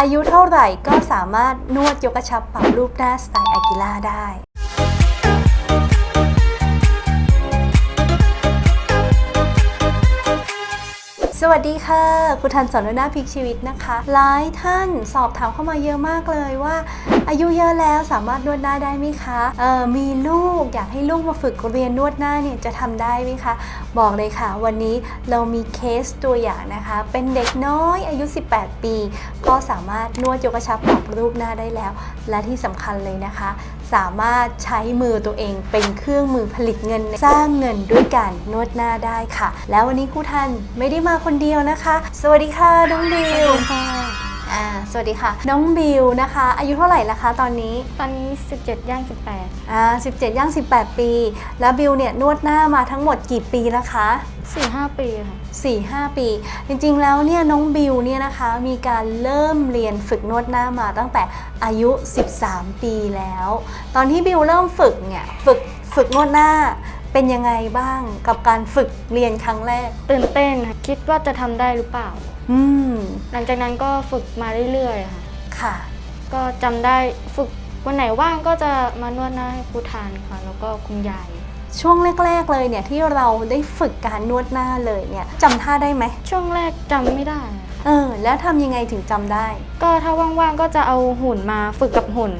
อายุเท่าไหร่ก็สามารถนวดยกกระชับปรับรูปหน้าสไตล์อากิล่าได้ สวัสดีค่ะครูทันสอนนวดหน้าพลิกชีวิตนะคะ หลายท่านสอบถามเข้ามาเยอะมากเลยว่า อายุเยอะแล้วสามารถนวดหน้าได้ไหมคะเออมีลูกอยากให้ลูกมาฝึกเรียนนวดหน้าเนี่ยจะทำได้ไหมคะ บอกเลยค่ะ วันนี้เรามีเคสตัวอย่างนะคะ เป็นเด็กน้อยอายุ 18 ปี ก็สามารถนวดยกกระชับปรับรูปหน้าได้แล้ว และที่สำคัญเลยนะคะ สามารถใช้มือตัวเองเป็นเครื่องมือผลิตเงิน สร้างเงินด้วยการนวดหน้าได้ค่ะ แล้ววันนี้ครูทันไม่ได้มาคนเดียวนะคะ สวัสดีค่ะน้องดิวอ่าส วัสดีค่ะ น้องบิวนะคะ อายุเท่าไหร่ละคะตอนนี้ตอนนี้ 17 ย่าง 18 อ่า17 ย่าง 18 ปี แล้วบิวเนี่ยนวดหน้ามาทั้งหมดกี่ปีแล้วคะ 4-5 ปีค่ะ 4-5 ปี จริงๆแล้วเนี่ยน้องบิวเนี่ยนะคะมีการเริ่มเรียนฝึกนวดหน้ามาตั้งแต่อายุ 13 ปีแล้ว ตอนที่บิวเริ่มฝึกเนี่ยฝึกฝึกนวดหน้า เป็นยังไงบ้างกับการฝึกเรียนครั้งแรก ตื่นเต้นค่ะคิดว่าจะทำได้หรือเปล่า อืมหลังจากนั้นก็ฝึกมาเรื่อยๆค่ะ ค่ะ ก็จำได้ฝึกวันไหนว่างก็จะมานวดหน้าให้ครูทานค่ะ แล้วก็คุณยาย ช่วงแรก ๆ เลยเนี่ยที่เราได้ฝึกการนวดหน้าเลยเนี่ยจำท่าได้ไหมช่วงแรกจำไม่ได้ค่ะเออ แล้วทำยังไงถึงจำได้ ก็ถ้าว่างๆก็จะเอาหุ่นมาฝึกกับหุ่น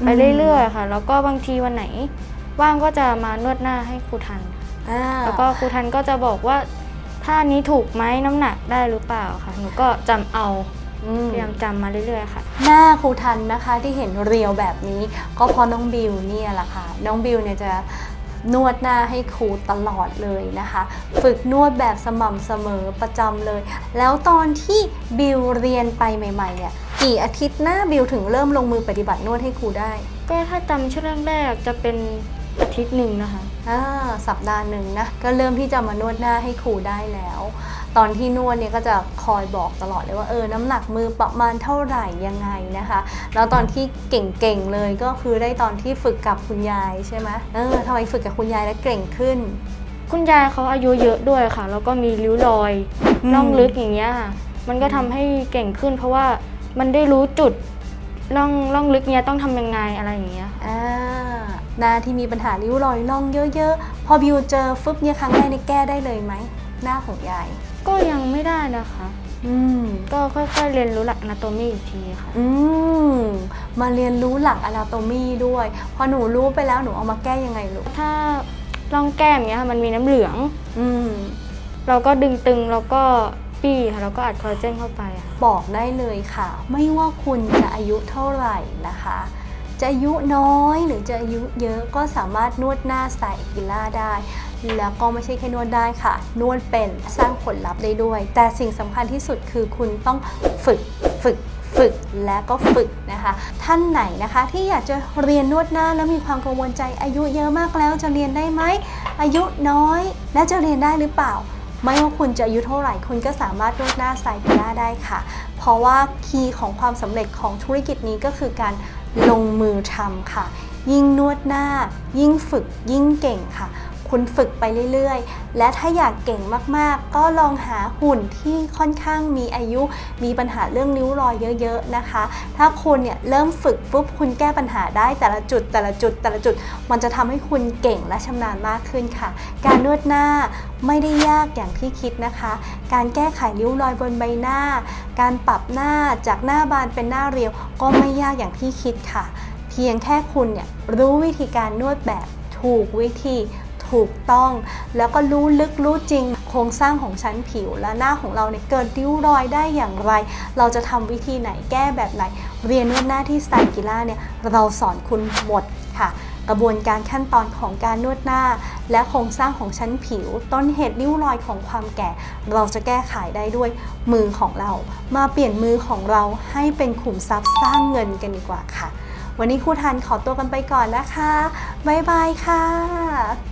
ไปเรื่อยๆค่ะ แล้วก็บางทีวันไหน ว่างก็จะมานวดหน้าให้ครูทันอ่าแล้วก็ครูทันก็จะบอกว่าท่านี้ถูกไหมน้ำหนักได้หรือเปล่าค่ะ หนูก็จำเอาอืม พยายามจำมาเรื่อยๆค่ะ หน้าครูทันนะคะที่เห็นเรียวแบบนี้ ก็เพราะน้องบิวเนี่ยแหละค่ะ น้องบิวเนี่ยจะนวดหน้าให้ครูตลอดเลยนะคะ ฝึกนวดแบบสม่ำเสมอประจำเลย แล้วตอนที่บิวเรียนไปใหม่ๆเนี่ยกี่อาทิตย์หน้าบิวถึงเริ่มลงมือปฏิบัตินวดให้ครูได้ ก็ถ้าจำช่วงแรกๆจะเป็น อาทิตย์หนึ่งนะคะอ่าสัปดาห์หนึ่งนะ ก็เริ่มที่จะมานวดหน้าให้ครูได้แล้ว ตอนที่นวดเนี่ยก็จะคอยบอกตลอดเลยว่าเออ น้ำหนักมือประมาณเท่าไหร่ยังไงนะคะ แล้วตอนที่เก่งๆเลยก็คือได้ตอนที่ฝึกกับคุณยายใช่ไหมเออทำไมฝึกกับคุณยายแล้วเก่งขึ้น คุณยายเขาอายุเยอะด้วยค่ะ แล้วก็มีริ้วรอยน่องลึกอย่างเงี้ยค่ะ มันก็ทำให้เก่งขึ้น เพราะว่ามันได้รู้จุด ร่องร่องลึกเนี้ยต้องทำยังไงอะไรอย่างเงี้ย อ่าหน้าที่มีปัญหาริ้วรอยร่องเยอะๆ พอบิวเจอฟึบเนี่ยครั้งแรกนี่แก้ได้เลยไหม หน้าของยาย ก็ยังไม่ได้นะคะ อืม ก็ค่อยๆเรียนรู้หลักนาโตมีอีกทีค่ะ อืม มาเรียนรู้หลักอนาโตมีด้วย พอหนูรู้ไปแล้วหนูเอามาแก้ยังไงลูก ถ้าร่องแก้มเนี้ยค่ะมันมีน้ำเหลือง อืม เราก็ดึงตึงแล้วก็ ปี้ค่ะแล้วก็อัดคอลลาเจนเข้าไปค่ะ บอกได้เลยค่ะ ไม่ว่าคุณจะอายุเท่าไหร่นะคะ จะอายุน้อยหรือจะอายุเยอะก็สามารถนวดหน้าสไตล์เอกิล่าได้ แล้วก็ไม่ใช่แค่นวดได้ค่ะ นวดเป็นสร้างผลลัพธ์ได้ด้วย แต่สิ่งสำคัญที่สุดคือคุณต้องฝึกฝึกฝึกและก็ฝึกนะคะ ท่านไหนนะคะที่อยากจะเรียนนวดหน้าแล้วมีความกังวลใจอายุเยอะมากแล้วจะเรียนได้ไหมอายุน้อย และจะเรียนได้หรือเปล่า ไม่ว่าคุณจะอายุเท่าไหร่ คุณก็สามารถนวดหน้าสไตล์กีฬาได้ค่ะ เพราะว่าคีย์ของความสำเร็จของธุรกิจนี้ก็คือการลงมือทำค่ะ ยิ่งนวดหน้า ยิ่งฝึกยิ่งเก่งค่ะ คุณฝึกไปเรื่อยๆ และถ้าอยากเก่งมากๆ ก็ลองหาหุ่นที่ค่อนข้างมีอายุ มีปัญหาเรื่องนิ้วรอยเยอะๆนะคะ ถ้าคุณเนี่ยเริ่มฝึกปุ๊บคุณแก้ปัญหาได้แต่ละจุดแต่ละจุดแต่ละจุด มันจะทำให้คุณเก่งและชำนาญมากขึ้นค่ะ การนวดหน้าไม่ได้ยากอย่างที่คิดนะคะ การแก้ไขริ้วรอยบนใบหน้า การปรับหน้าจากหน้าบานเป็นหน้าเรียว ก็ไม่ยากอย่างที่คิดค่ะ เพียงแค่คุณเนี่ยรู้วิธีการนวดแบบถูกวิธี ถูกต้อง แล้วก็รู้ลึกรู้จริง โครงสร้างของชั้นผิวและหน้าของเราเนี่ยเกิดริ้วรอยได้อย่างไร เราจะทำวิธีไหนแก้แบบไหน เรียนนวดหน้าที่สไตล์กีฬาเนี่ยเราสอนคุณหมดค่ะกระบวนการขั้นตอนของการนวดหน้า และโครงสร้างของชั้นผิว ต้นเหตุริ้วรอยของความแก่ เราจะแก้ไขได้ด้วยมือของเรา มาเปลี่ยนมือของเราให้เป็นขุมทรัพย์สร้างเงินกันดีกว่าค่ะ วันนี้ครูทันขอตัวกันไปก่อนนะคะ บ๊ายบายค่ะ